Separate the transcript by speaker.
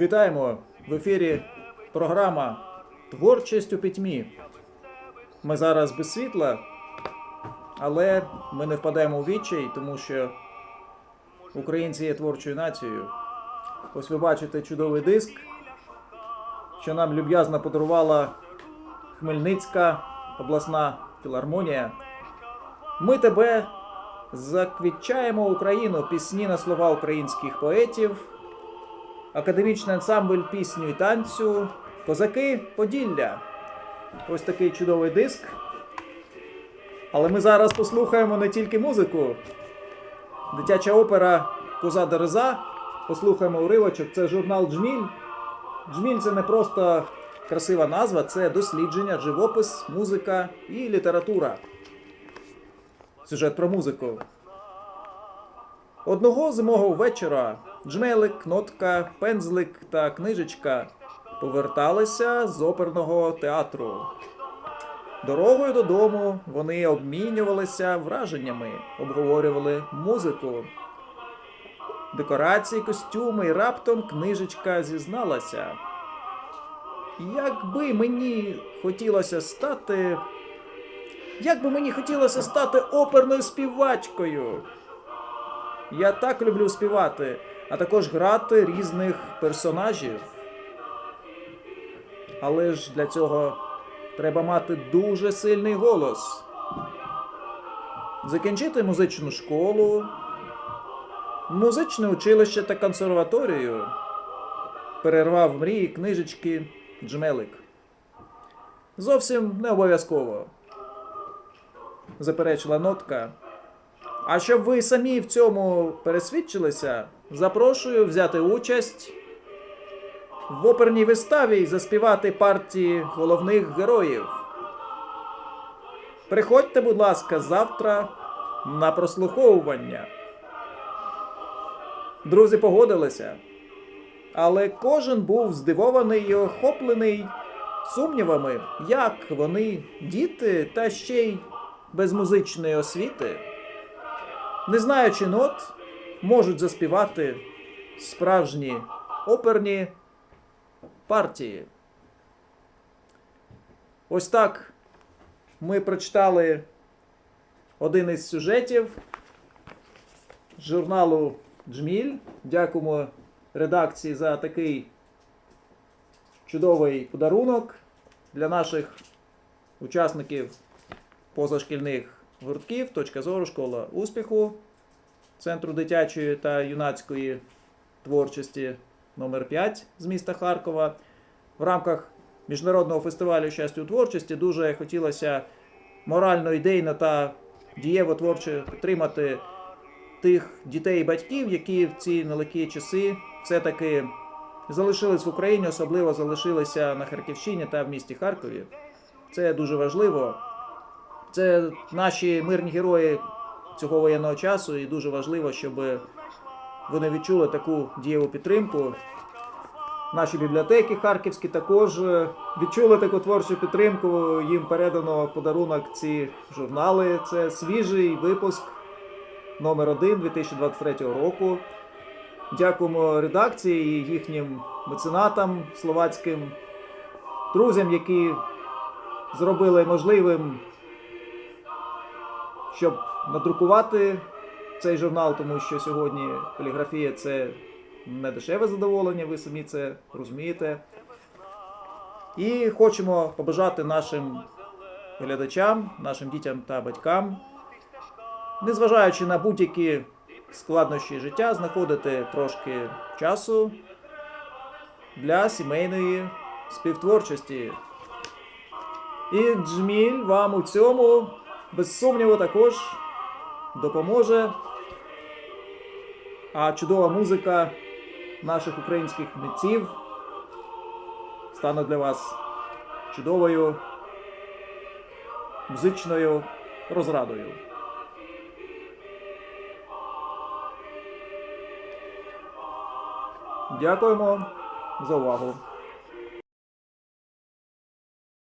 Speaker 1: Вітаємо в ефірі програма Творчість у пітьмі. Ми зараз без світла, але ми не впадаємо у відчай, тому що українці є творчою нацією. Ось ви бачите чудовий диск, що нам люб'язно подарувала Хмельницька обласна філармонія. Ми тебе заквітчаємо Україну пісні на слова українських поетів, академічний ансамбль пісню і танцю, козаки Поділля. Ось такий чудовий диск. Але ми зараз послухаємо не тільки музику. Дитяча опера Коза Дереза. Послухаємо уривочок. Це журнал Джміль. Джміль це не просто красива назва, це дослідження, живопис, музика і література. Сюжет про музику. Одного зимового вечора Джмелик, Нотка, Пензлик та книжечка поверталися з оперного театру. Дорогою додому вони обмінювалися враженнями, обговорювали музику, декорації, костюми, і раптом книжечка зізналася. Якби мені хотілося стати. Як би мені хотілося стати оперною співачкою. Я так люблю співати, а також грати різних персонажів. Але ж для цього треба мати дуже сильний голос. Закінчити музичну школу, музичне училище та консерваторію. Перервав мрії книжечки Джмелик. Зовсім не обов'язково. Заперечила нотка. А щоб ви самі в цьому пересвідчилися, запрошую взяти участь в оперній виставі і заспівати партії головних героїв. Приходьте, будь ласка, завтра на прослуховування. Друзі погодилися, але кожен був здивований і охоплений сумнівами, як вони, діти, та ще й без музичної освіти, не знаючи нот, можуть заспівати справжні оперні партії. Ось так ми прочитали один із сюжетів журналу Джміль. Дякуємо редакції за такий чудовий подарунок для наших учасників позашкільних гуртків, точка зору, школа успіху, Центру дитячої та юнацької творчості номер 5 з міста Харкова. В рамках Міжнародного фестивалю щастя у творчості дуже хотілося морально, ідейно та дієво творче підтримати тих дітей і батьків, які в ці нелегкі часи все-таки залишились в Україні, особливо залишилися на Харківщині та в місті Харкові. Це дуже важливо. Це наші мирні герої цього воєнного часу, і дуже важливо, щоб вони відчули таку дієву підтримку. Наші бібліотеки харківські також е, відчули таку творчу підтримку. Їм передано подарунок ці журнали. Це свіжий випуск номер 1 2023 року. Дякуємо редакції і їхнім меценатам словацьким, друзям, які зробили можливим, щоб надрукувати цей журнал, тому що сьогодні поліграфія це не дешеве задоволення, ви самі це розумієте. І хочемо побажати нашим глядачам, нашим дітям та батькам, незважаючи на будь-які складнощі життя, знаходити трошки часу для сімейної співтворчості. І Джміль вам у цьому, без сумніву, також допоможе. А чудова музика наших українських митців стане для вас чудовою музичною розрадою. Дякуємо за увагу.